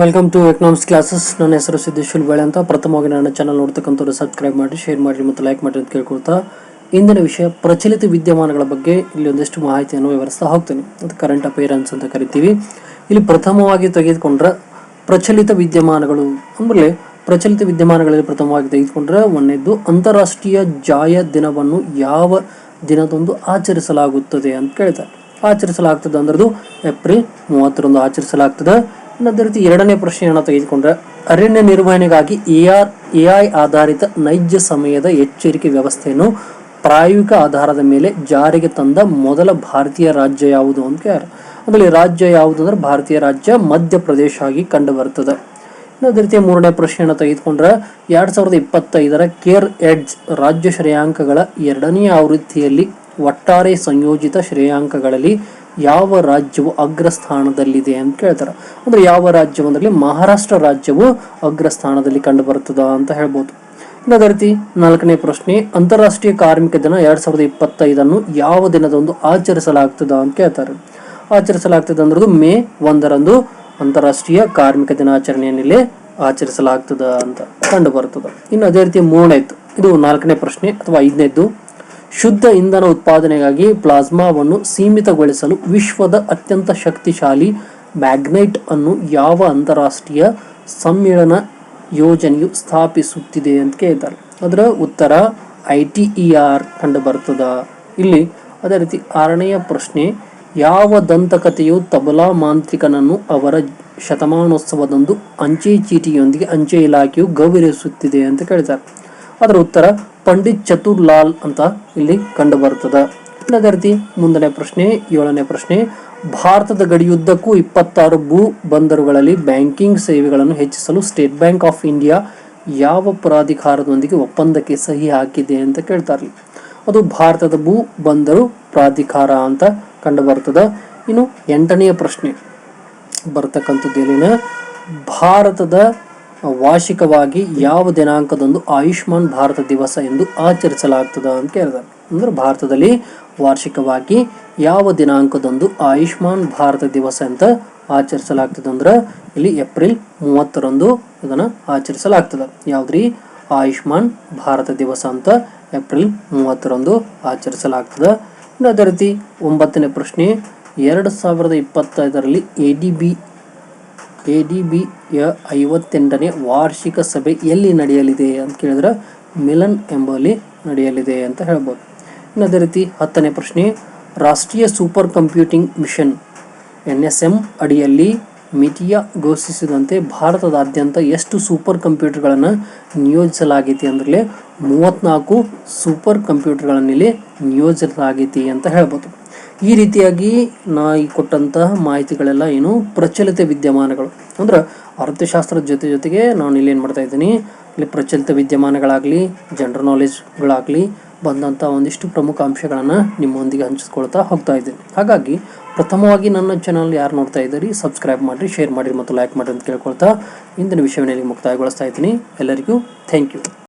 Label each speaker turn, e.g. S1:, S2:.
S1: Welcome to economics classes ನನ್ನ ಹೆಸರು ಸಿದ್ದೇಶ್ವರ್ ಬೇಳೆ ಅಂತ. ಪ್ರಥಮವಾಗಿ ನನ್ನ ಚಾನಲ್ ನೋಡ್ತಕ್ಕಂಥವ್ರು ಸಬ್ಸ್ಕ್ರೈಬ್ ಮಾಡಿ ಶೇರ್ ಮಾಡಿ ಮತ್ತು ಲೈಕ್ ಮಾಡಿ ಅಂತ ಕೇಳ್ಕೊಳ್ತಾ ಇಂದಿನ ವಿಷಯ ಪ್ರಚಲಿತ ವಿದ್ಯಮಾನಗಳ ಬಗ್ಗೆ ಇಲ್ಲಿ ಒಂದಿಷ್ಟು ಮಾಹಿತಿಯನ್ನು ವಿವರಿಸ್ತಾ ಹೋಗ್ತೀನಿ. ಅದು ಕರೆಂಟ್ ಅಪೇರೆನ್ಸ್ ಅಂತ ಕರಿತೀವಿ. ಇಲ್ಲಿ ಪ್ರಥಮವಾಗಿ ತೆಗೆದುಕೊಂಡ್ರೆ ಪ್ರಚಲಿತ ವಿದ್ಯಮಾನಗಳು ಅಂದರೆ ಪ್ರಚಲಿತ ವಿದ್ಯಮಾನಗಳಲ್ಲಿ ಪ್ರಥಮವಾಗಿ ತೆಗೆದುಕೊಂಡ್ರೆ ಒಂದೆದ್ದು ಅಂತಾರಾಷ್ಟ್ರೀಯ ಜಾಯ ದಿನವನ್ನು ಯಾವ ದಿನದಂದು ಆಚರಿಸಲಾಗುತ್ತದೆ ಅಂತ ಕೇಳ್ತಾರೆ. ಆಚರಿಸಲಾಗ್ತದೆ ಅಂದ್ರದು ಏಪ್ರಿಲ್ ಮೂವತ್ತರಂದು ಆಚರಿಸಲಾಗ್ತದೆ. ಅದೇ ರೀತಿ ಎರಡನೇ ಪ್ರಶ್ನೆಯನ್ನು ತೆಗೆದುಕೊಂಡ್ರೆ, ಅರಣ್ಯ ನಿರ್ವಹಣೆಗಾಗಿ ಎ ಆರ್, ಎ ಐ ಆಧಾರಿತ ನೈಜ ಸಮಯದ ಎಚ್ಚರಿಕೆ ವ್ಯವಸ್ಥೆಯನ್ನು ಪ್ರಾಯೋಗಿಕ ಆಧಾರದ ಮೇಲೆ ಜಾರಿಗೆ ತಂದ ಮೊದಲ ಭಾರತೀಯ ರಾಜ್ಯ ಯಾವುದು ಅಂತ ಅದರಲ್ಲಿ ರಾಜ್ಯ ಯಾವುದು ಅಂದ್ರೆ ಭಾರತೀಯ ರಾಜ್ಯ ಮಧ್ಯಪ್ರದೇಶ ಆಗಿ ಕಂಡು ಬರ್ತದೆ ಅದೇ ರೀತಿ ಮೂರನೇ ಪ್ರಶ್ನೆಯನ್ನು ತೆಗೆದುಕೊಂಡ್ರೆ, ಎರಡ್ ಸಾವಿರದ ಇಪ್ಪತ್ತೈದರ ಕೇರ್ ಎಡ್ಜ್ ರಾಜ್ಯ ಶ್ರೇಯಾಂಕಗಳ ಎರಡನೇ ಆವೃತ್ತಿಯಲ್ಲಿ ಒಟ್ಟಾರೆ ಸಂಯೋಜಿತ ಶ್ರೇಯಾಂಕಗಳಲ್ಲಿ ಯಾವ ರಾಜ್ಯವು ಅಗ್ರಸ್ಥಾನದಲ್ಲಿದೆ ಅಂತ ಕೇಳ್ತಾರೆ. ಅಂದ್ರೆ ಯಾವ ರಾಜ್ಯವಂದರಲ್ಲಿ ಮಹಾರಾಷ್ಟ್ರ ರಾಜ್ಯವು ಅಗ್ರಸ್ಥಾನದಲ್ಲಿ ಕಂಡು ಅಂತ ಹೇಳ್ಬೋದು. ಇನ್ನು ಅದೇ ರೀತಿ ನಾಲ್ಕನೇ ಪ್ರಶ್ನೆ, ಅಂತಾರಾಷ್ಟ್ರೀಯ ಕಾರ್ಮಿಕ ದಿನ ಎರಡು ಸಾವಿರದ ಇಪ್ಪತ್ತೈದನ್ನು ಯಾವ ದಿನದಂದು ಆಚರಿಸಲಾಗ್ತದ ಅಂತ ಕೇಳ್ತಾರೆ. ಆಚರಿಸಲಾಗ್ತದೆ ಅಂದ್ರದು ಮೇ ಒಂದರಂದು ಅಂತಾರಾಷ್ಟ್ರೀಯ ಕಾರ್ಮಿಕ ದಿನಾಚರಣೆಯಲ್ಲಿ ಆಚರಿಸಲಾಗ್ತದ ಅಂತ ಕಂಡು ಬರ್ತದೆ ಇನ್ನು ಅದೇ ರೀತಿ ಮೂರನೇದ್ದು, ಇದು ನಾಲ್ಕನೇ ಪ್ರಶ್ನೆ ಅಥವಾ ಐದನೇದ್ದು. ಶುದ್ಧ ಇಂಧನ ಉತ್ಪಾದನೆಗಾಗಿ ಪ್ಲಾಸ್ಮಾವನ್ನು ಸೀಮಿತಗೊಳಿಸಲು ವಿಶ್ವದ ಅತ್ಯಂತ ಶಕ್ತಿಶಾಲಿ ಮ್ಯಾಗ್ನೈಟ್ ಅನ್ನು ಯಾವ ಅಂತಾರಾಷ್ಟ್ರೀಯ ಸಮ್ಮೇಳನ ಯೋಜನೆಯು ಸ್ಥಾಪಿಸುತ್ತಿದೆ ಅಂತ ಕೇಳ್ತಾರೆ. ಅದರ ಉತ್ತರ ಐ ಟಿ ಇ ಆರ್ ಕಂಡು ಬರ್ತದ. ಇಲ್ಲಿ ಅದೇ ರೀತಿ ಆರನೆಯ ಪ್ರಶ್ನೆ, ಯಾವ ದಂತಕಥೆಯು ತಬಲಾ ಮಾಂತ್ರಿಕನನ್ನು ಅವರ ಶತಮಾನೋತ್ಸವದಂದು ಅಂಚೆ ಚೀಟಿಯೊಂದಿಗೆ ಅಂಚೆ ಇಲಾಖೆಯು ಗೌರವಿಸುತ್ತಿದೆ ಅಂತ ಕೇಳ್ತಾರೆ. ಅದರ ಉತ್ತರ ಪಂಡಿತ್ ಚತುರ್ ಲಾಲ್ ಅಂತ ಇಲ್ಲಿ ಕಂಡು ಬರ್ತದ ಅದೇ ಮುಂದನೇ ಪ್ರಶ್ನೆ, ಏಳನೇ ಪ್ರಶ್ನೆ. ಭಾರತದ ಗಡಿಯುದ್ದಕ್ಕೂ ಇಪ್ಪತ್ತಾರು ಭೂ ಬಂದರುಗಳಲ್ಲಿ ಬ್ಯಾಂಕಿಂಗ್ ಸೇವೆಗಳನ್ನು ಹೆಚ್ಚಿಸಲು ಸ್ಟೇಟ್ ಬ್ಯಾಂಕ್ ಆಫ್ ಇಂಡಿಯಾ ಯಾವ ಪ್ರಾಧಿಕಾರದೊಂದಿಗೆ ಒಪ್ಪಂದಕ್ಕೆ ಸಹಿ ಹಾಕಿದೆ ಅಂತ ಕೇಳ್ತಾರೆ ಅದು ಭಾರತದ ಭೂ ಬಂದರು ಪ್ರಾಧಿಕಾರ ಅಂತ ಕಂಡು ಬರ್ತದ ಇನ್ನು ಎಂಟನೆಯ ಪ್ರಶ್ನೆ ಬರ್ತಕ್ಕಂಥದ್ದು ಎಲ್ಲಿನ? ಭಾರತದ ವಾರ್ಷಿಕವಾಗಿ ಯಾವ ದಿನಾಂಕದಂದು ಆಯುಷ್ಮಾನ್ ಭಾರತ ದಿವಸ ಎಂದು ಆಚರಿಸಲಾಗ್ತದ ಅಂತ ಕೇಳಿದಾರೆ. ಅಂದ್ರೆ ಭಾರತದಲ್ಲಿ ವಾರ್ಷಿಕವಾಗಿ ಯಾವ ದಿನಾಂಕದಂದು ಆಯುಷ್ಮಾನ್ ಭಾರತ ದಿವಸ ಅಂತ ಆಚರಿಸಲಾಗ್ತದೆ ಅಂದ್ರೆ ಇಲ್ಲಿ ಏಪ್ರಿಲ್ ಮೂವತ್ತರಂದು ಇದನ್ನು ಆಚರಿಸಲಾಗ್ತದೆ. ಯಾವುದ್ರಿ? ಆಯುಷ್ಮಾನ್ ಭಾರತ ದಿವಸ ಅಂತ ಏಪ್ರಿಲ್ ಮೂವತ್ತರಂದು ಆಚರಿಸಲಾಗ್ತದೆ. ಅದೇ ರೀತಿ ಒಂಬತ್ತನೇ ಪ್ರಶ್ನೆ, ಎರಡು ಸಾವಿರದ ಇಪ್ಪತ್ತೈದರಲ್ಲಿ A D B A D ಬಿಯ ಐವತ್ತೆಂಟನೇ ವಾರ್ಷಿಕ ಸಭೆ ಎಲ್ಲಿ ನಡೆಯಲಿದೆ ಅಂತ ಕೇಳಿದ್ರೆ ಮಿಲನ್ ಎಂಬಲ್ಲಿ ನಡೆಯಲಿದೆ ಅಂತ ಹೇಳ್ಬೋದು. ಇನ್ನು ಅದೇ ರೀತಿ ಹತ್ತನೇ ಪ್ರಶ್ನೆ, ರಾಷ್ಟ್ರೀಯ super computing mission N S M ಅಡಿಯಲ್ಲಿ ಮಿತಿಯ ಘೋಷಿಸಿದಂತೆ ಭಾರತದಾದ್ಯಂತ ಎಷ್ಟು ಸೂಪರ್ ಕಂಪ್ಯೂಟರ್ಗಳನ್ನು ನಿಯೋಜಿಸಲಾಗೈತಿ ಅಂದರಲ್ಲಿ ಮೂವತ್ತ್ನಾಲ್ಕು ಸೂಪರ್ ಕಂಪ್ಯೂಟರ್ಗಳನ್ನಿಲ್ಲಿ ನಿಯೋಜಿಸಲಾಗೈತಿ ಅಂತ ಹೇಳ್ಬೋದು. ಈ ರೀತಿಯಾಗಿ ನಾ ಈ ಕೊಟ್ಟಂತಹ ಮಾಹಿತಿಗಳೆಲ್ಲ ಏನು ಪ್ರಚಲಿತ ವಿದ್ಯಮಾನಗಳು. ಅಂದ್ರೆ ಅರ್ಥಶಾಸ್ತ್ರದ ಜೊತೆ ಜೊತೆಗೆ ನಾನು ಇಲ್ಲಿ ಏನು ಮಾಡ್ತಾ ಇದ್ದೀನಿ, ಇಲ್ಲಿ ಪ್ರಚಲಿತ ವಿದ್ಯಮಾನಗಳಾಗಲಿ, ಜನರಲ್ ನಾಲೆಜ್ಗಳಾಗಲಿ ಬಂದಂಥ ಒಂದಿಷ್ಟು ಪ್ರಮುಖ ಅಂಶಗಳನ್ನು ನಿಮ್ಮೊಂದಿಗೆ ಹಂಚಿಸ್ಕೊಳ್ತಾ ಹೋಗ್ತಾ ಇದ್ದೀನಿ. ಹಾಗಾಗಿ ಪ್ರಥಮವಾಗಿ ನನ್ನ ಚಾನಲ್ ಯಾರು ನೋಡ್ತಾ ಇದ್ದೀರಿ ಸಬ್ಸ್ಕ್ರೈಬ್ ಮಾಡಿರಿ ಶೇರ್ ಮಾಡಿರಿ ಮತ್ತು ಲೈಕ್ ಮಾಡಿರಿ ಅಂತ ಕೇಳ್ಕೊಳ್ತಾ ಇಂದಿನ ವಿಷಯವನ್ನು ಮುಕ್ತಾಯಗೊಳಿಸ್ತಾ ಇದ್ದೀನಿ. ಎಲ್ಲರಿಗೂ ಥ್ಯಾಂಕ್ ಯು